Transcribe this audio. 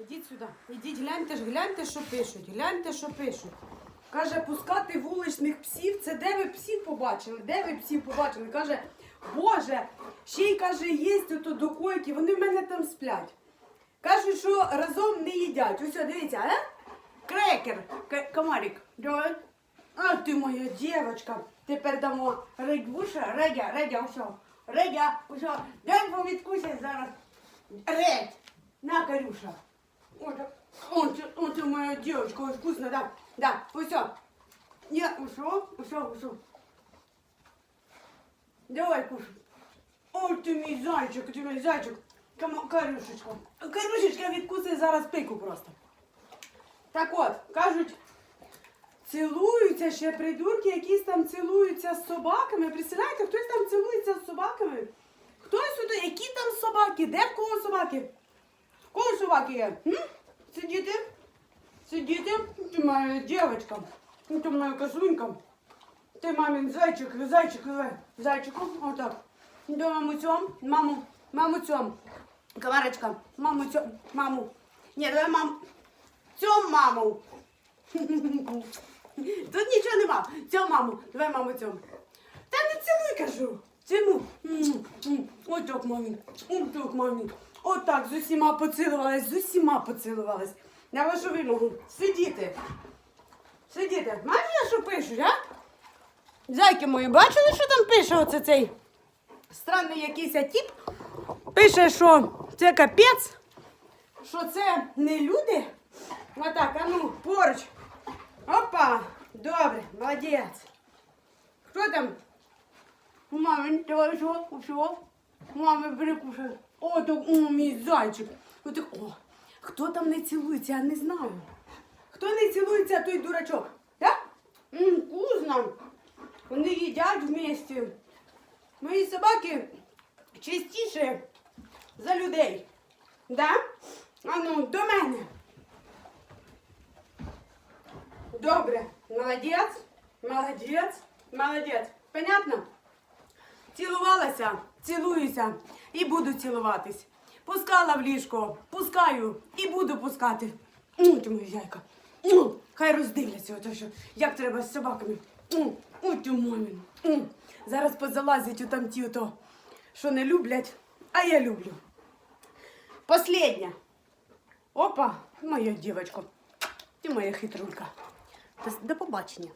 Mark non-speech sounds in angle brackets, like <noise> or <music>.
Ідіть сюди. Ідіть, гляньте ж, гляньте, що пишуть. Гляньте, що пишуть. Каже, пускати вуличних псів. Це де ви псів побачили? Де ви псів побачили? Каже, Боже, ще й каже, є ото до койки, вони в мене там сплять. Кажуть, що разом не їдять. Ось, дивіться, а? Крекер, комарик. А ти моя дівчинка. Тепер дамо редьбуша, редя, редя, усьо. Редя, усьо. Дай повідкуся зараз. Редь. На, Карюша. Ой, да. Ой, ты, ой, ты моя девочка, ой, вкусно, да. Да, усё. Не, усё, усё, усё. Давай, кушай. Ой, ти мій зайчик, ти мій зайчик. Кама, Карюшечка. Карюшечка відкуси зараз пику просто. Так от, кажуть, цілуються ще придурки, якісь там цілуються з собаками. Представляєте, хтось там цілується з собаками? Хтось сюди, які там собаки? Де в кого собаки? Кого собаки є? Сидіти? Сидіти? Ти моя дівчинка. Ти моя косунька. Ти мамин зайчик, зайчик, зай- зайчику. Отак. До маму цьом, маму, маму цьом. Комарочка, маму цьом, маму. Ні, давай маму. Цьом маму. <laughs> Тут нічого нема. Цьом маму. Давай маму цьом. Та не цілуй, кажу. Цьому. М. Отак, мамі. Отак, мамі. Отак, з усіма поцілувалась, з усіма поцілувалась. На вашу вимогу. Сидіти. Сидіти. Бачите, що пишуть, а? Зайки мої, бачили, що там пише оце цей странний якийсь тип? Пише, що це капець, що це не люди. Отак, а ну, поруч. Опа! Добре, молодець. Хто там? Мамин, давай що? Що? Мами, перекушай. О, так, о, мій зайчик. Отак, о, хто там не цілується, я не знаю. Хто не цілується, той дурачок. Так? Мм, вкусно. Вони їдять вместе. Мої собаки чистіше за людей. Да? А ну, до мене. Добре. Молодець. Молодець. Молодець. Понятно? Цілувалася, цілуюся і буду цілуватись. Пускала в ліжко, пускаю і буду пускати. Ти моя яйка. Ну, хай роздивляться, ото що, як треба з собаками. Ой, ти мамін. Зараз позалазять у там ті, ото, що не люблять, а я люблю. Последня. Опа, моя дівчинка. Ти моя хитрулька. До, до побачення.